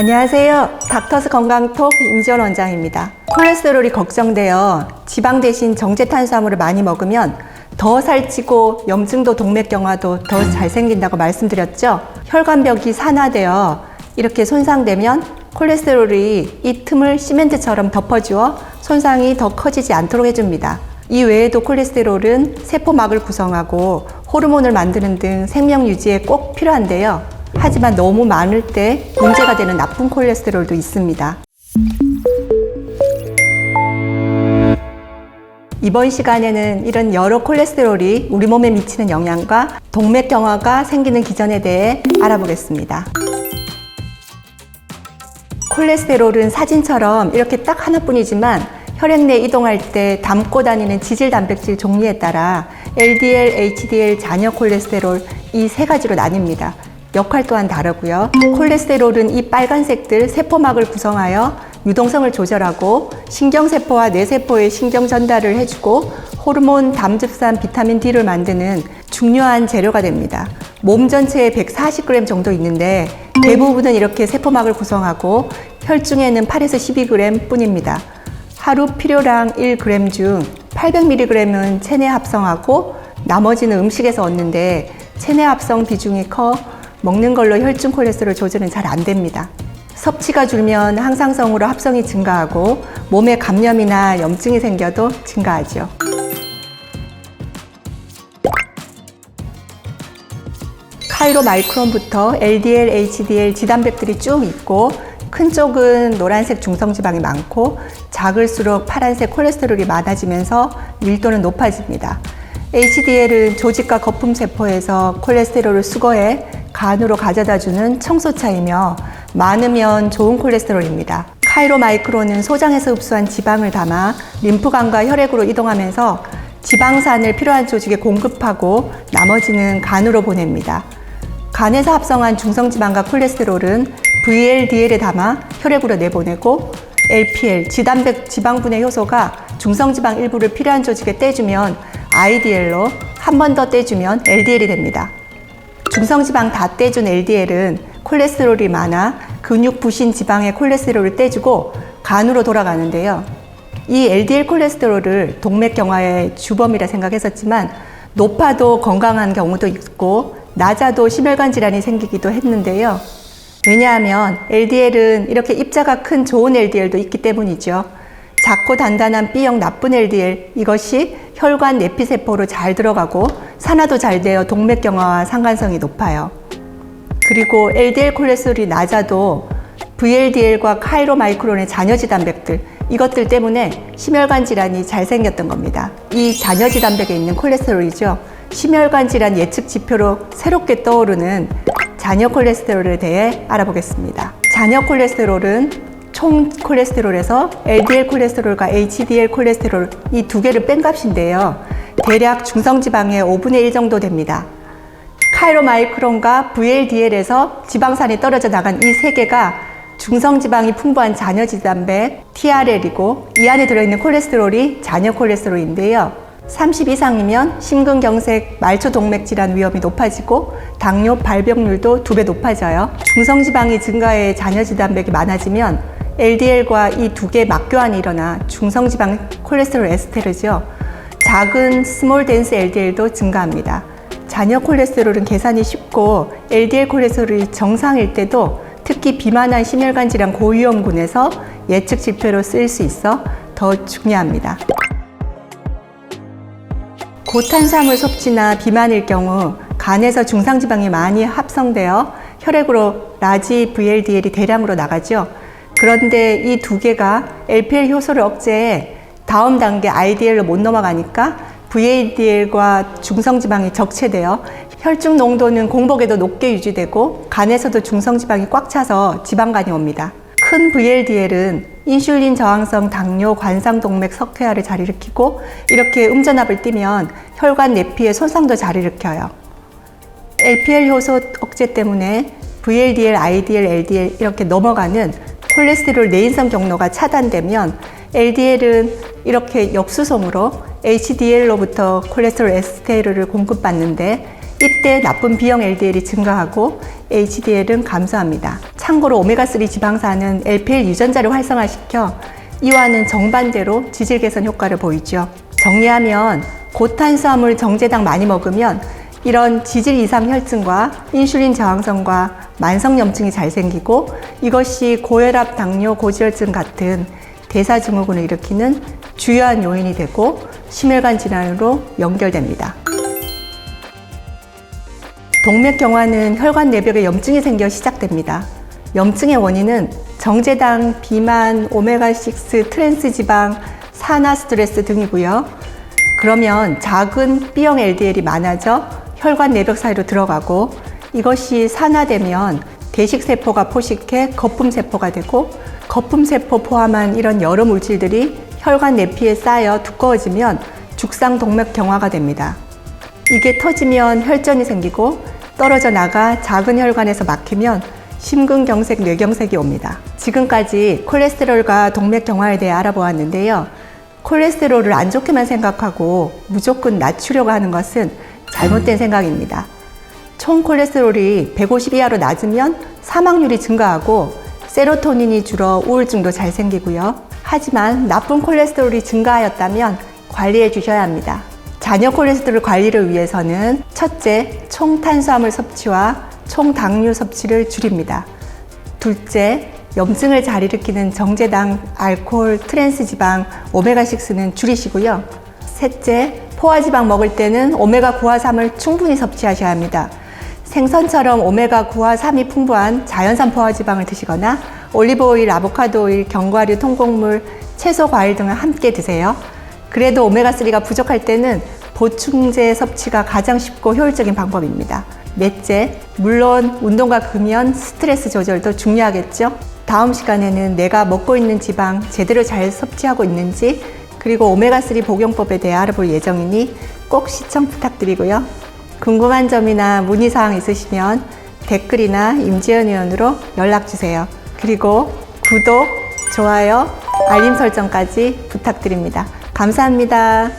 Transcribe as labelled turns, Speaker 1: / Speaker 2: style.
Speaker 1: 안녕하세요. 닥터스 건강톡 임지원 원장입니다. 콜레스테롤이 걱정되어 지방 대신 정제 탄수화물을 많이 먹으면 더 살찌고 염증도 동맥경화도 더 잘생긴다고 말씀드렸죠. 혈관벽이 산화되어 이렇게 손상되면 콜레스테롤이 이 틈을 시멘트처럼 덮어주어 손상이 더 커지지 않도록 해줍니다. 이 외에도 콜레스테롤은 세포막을 구성하고 호르몬을 만드는 등 생명 유지에 꼭 필요한데요. 하지만 너무 많을 때 문제가 되는 나쁜 콜레스테롤도 있습니다. 이번 시간에는 이런 여러 콜레스테롤이 우리 몸에 미치는 영향과 동맥경화가 생기는 기전에 대해 알아보겠습니다. 콜레스테롤은 사진처럼 이렇게 딱 하나뿐이지만 혈액 내 이동할 때 담고 다니는 지질 단백질 종류에 따라 LDL, HDL, 잔여 콜레스테롤 이 세 가지로 나뉩니다. 역할 또한 다르고요. 콜레스테롤은 이 빨간색들 세포막을 구성하여 유동성을 조절하고 신경세포와 뇌세포의 신경 전달을 해주고 호르몬, 담즙산, 비타민 D를 만드는 중요한 재료가 됩니다. 몸 전체에 140g 정도 있는데 대부분은 이렇게 세포막을 구성하고 혈중에는 8에서 12g 뿐입니다. 하루 필요량 1g 중 800mg은 체내 합성하고 나머지는 음식에서 얻는데 체내 합성 비중이 커 먹는 걸로 혈중 콜레스테롤 조절은 잘 안 됩니다. 섭취가 줄면 항상성으로 합성이 증가하고 몸에 감염이나 염증이 생겨도 증가하죠. 카이로 마이크론부터 LDL, HDL, 지단백들이 쭉 있고 큰 쪽은 노란색 중성지방이 많고 작을수록 파란색 콜레스테롤이 많아지면서 밀도는 높아집니다. HDL은 조직과 거품 세포에서 콜레스테롤을 수거해 간으로 가져다 주는 청소차이며 많으면 좋은 콜레스테롤입니다. 카이로 마이크론은 소장에서 흡수한 지방을 담아 림프관과 혈액으로 이동하면서 지방산을 필요한 조직에 공급하고 나머지는 간으로 보냅니다. 간에서 합성한 중성지방과 콜레스테롤은 VLDL에 담아 혈액으로 내보내고 LPL, 지단백 지방분해 효소가 중성지방 일부를 필요한 조직에 떼주면 IDL로 한 번 더 떼주면 LDL이 됩니다. 중성지방 다 떼준 LDL은 콜레스테롤이 많아 근육 부신 지방의 콜레스테롤을 떼주고 간으로 돌아가는데요. 이 LDL 콜레스테롤을 동맥경화의 주범이라 생각했었지만 높아도 건강한 경우도 있고 낮아도 심혈관 질환이 생기기도 했는데요. 왜냐하면 LDL은 이렇게 입자가 큰 좋은 LDL도 있기 때문이죠. 작고 단단한 B형 나쁜 LDL 이것이 혈관 내피세포로 잘 들어가고 산화도 잘 되어 동맥경화와 상관성이 높아요. 그리고 LDL 콜레스테롤이 낮아도 VLDL과 카이로마이크론의 잔여지 단백들 이것들 때문에 심혈관 질환이 잘 생겼던 겁니다. 이 잔여지 단백에 있는 콜레스테롤이죠. 심혈관 질환 예측 지표로 새롭게 떠오르는 잔여 콜레스테롤에 대해 알아보겠습니다. 잔여 콜레스테롤은 총 콜레스테롤에서 LDL 콜레스테롤과 HDL 콜레스테롤 이 두 개를 뺀 값인데요. 대략 중성지방의 5분의 1 정도 됩니다. 카이로마이크론과 VLDL에서 지방산이 떨어져 나간 이 세 개가 중성지방이 풍부한 잔여지단백 TRL이고 이 안에 들어있는 콜레스테롤이 잔여 콜레스테롤인데요. 30 이상이면 심근경색, 말초동맥 질환 위험이 높아지고 당뇨 발병률도 두 배 높아져요. 중성지방이 증가해 잔여지단백이 많아지면 LDL과 이 두개 막교환이 일어나 중성지방 콜레스테롤 에스테르죠. 작은 스몰 덴스 LDL도 증가합니다. 잔여 콜레스테롤은 계산이 쉽고 LDL 콜레스테롤이 정상일 때도 특히 비만한 심혈관 질환 고위험군에서 예측 지표로 쓰일 수 있어 더 중요합니다. 고탄수화물 섭취나 비만일 경우 간에서 중상지방이 많이 합성되어 혈액으로 라지 VLDL이 대량으로 나가죠. 그런데 이 두 개가 LPL 효소를 억제해 다음 단계 IDL로 못 넘어가니까 VLDL과 중성지방이 적체되어 혈중 농도는 공복에도 높게 유지되고 간에서도 중성지방이 꽉 차서 지방간이 옵니다. 큰 VLDL은 인슐린 저항성 당뇨 관상동맥 석회화를 잘 일으키고 이렇게 음전압을 띠면 혈관 내피에 손상도 잘 일으켜요. LPL 효소 억제 때문에 VLDL, IDL, LDL 이렇게 넘어가는 콜레스테롤 내인성 경로가 차단되면 LDL은 이렇게 역수송으로 HDL로부터 콜레스테롤 에스테르를 공급받는데 이때 나쁜 B형 LDL이 증가하고 HDL은 감소합니다. 참고로 오메가3 지방산은 LPL 유전자를 활성화시켜 이와는 정반대로 지질 개선 효과를 보이죠. 정리하면 고탄수화물 정제당 많이 먹으면 이런 지질 이상 혈증과 인슐린 저항성과 만성염증이 잘 생기고 이것이 고혈압, 당뇨, 고지혈증 같은 대사증후군을 일으키는 주요한 요인이 되고 심혈관 질환으로 연결됩니다. 동맥경화는 혈관 내벽에 염증이 생겨 시작됩니다. 염증의 원인은 정제당, 비만, 오메가6, 트랜스 지방, 산화 스트레스 등이고요. 그러면 작은 B형 LDL이 많아져 혈관 내벽 사이로 들어가고 이것이 산화되면 대식세포가 포식해 거품세포가 되고 거품세포 포함한 이런 여러 물질들이 혈관 내피에 쌓여 두꺼워지면 죽상동맥 경화가 됩니다. 이게 터지면 혈전이 생기고 떨어져 나가 작은 혈관에서 막히면 심근경색, 뇌경색이 옵니다. 지금까지 콜레스테롤과 동맥 경화에 대해 알아보았는데요. 콜레스테롤을 안 좋게만 생각하고 무조건 낮추려고 하는 것은 잘못된 생각입니다. 총 콜레스테롤이 150 이하로 낮으면 사망률이 증가하고 세로토닌이 줄어 우울증도 잘 생기고요. 하지만 나쁜 콜레스테롤이 증가하였다면 관리해 주셔야 합니다. 자녀 콜레스테롤 관리를 위해서는 첫째, 총 탄수화물 섭취와 총 당류 섭취를 줄입니다. 둘째, 염증을 잘 일으키는 정제당, 알코올, 트랜스 지방, 오메가6는 줄이시고요. 셋째, 포화지방 먹을 때는 오메가9와 3을 충분히 섭취하셔야 합니다. 생선처럼 오메가9와 3이 풍부한 자연산 포화지방을 드시거나 올리브오일, 아보카도오일, 견과류, 통곡물, 채소, 과일 등을 함께 드세요. 그래도 오메가3가 부족할 때는 보충제 섭취가 가장 쉽고 효율적인 방법입니다. 넷째, 물론 운동과 금연, 스트레스 조절도 중요하겠죠? 다음 시간에는 내가 먹고 있는 지방 제대로 잘 섭취하고 있는지 그리고 오메가3 복용법에 대해 알아볼 예정이니 꼭 시청 부탁드리고요. 궁금한 점이나 문의사항 있으시면 댓글이나 임지연 의원으로 연락주세요. 그리고 구독, 좋아요, 알림 설정까지 부탁드립니다. 감사합니다.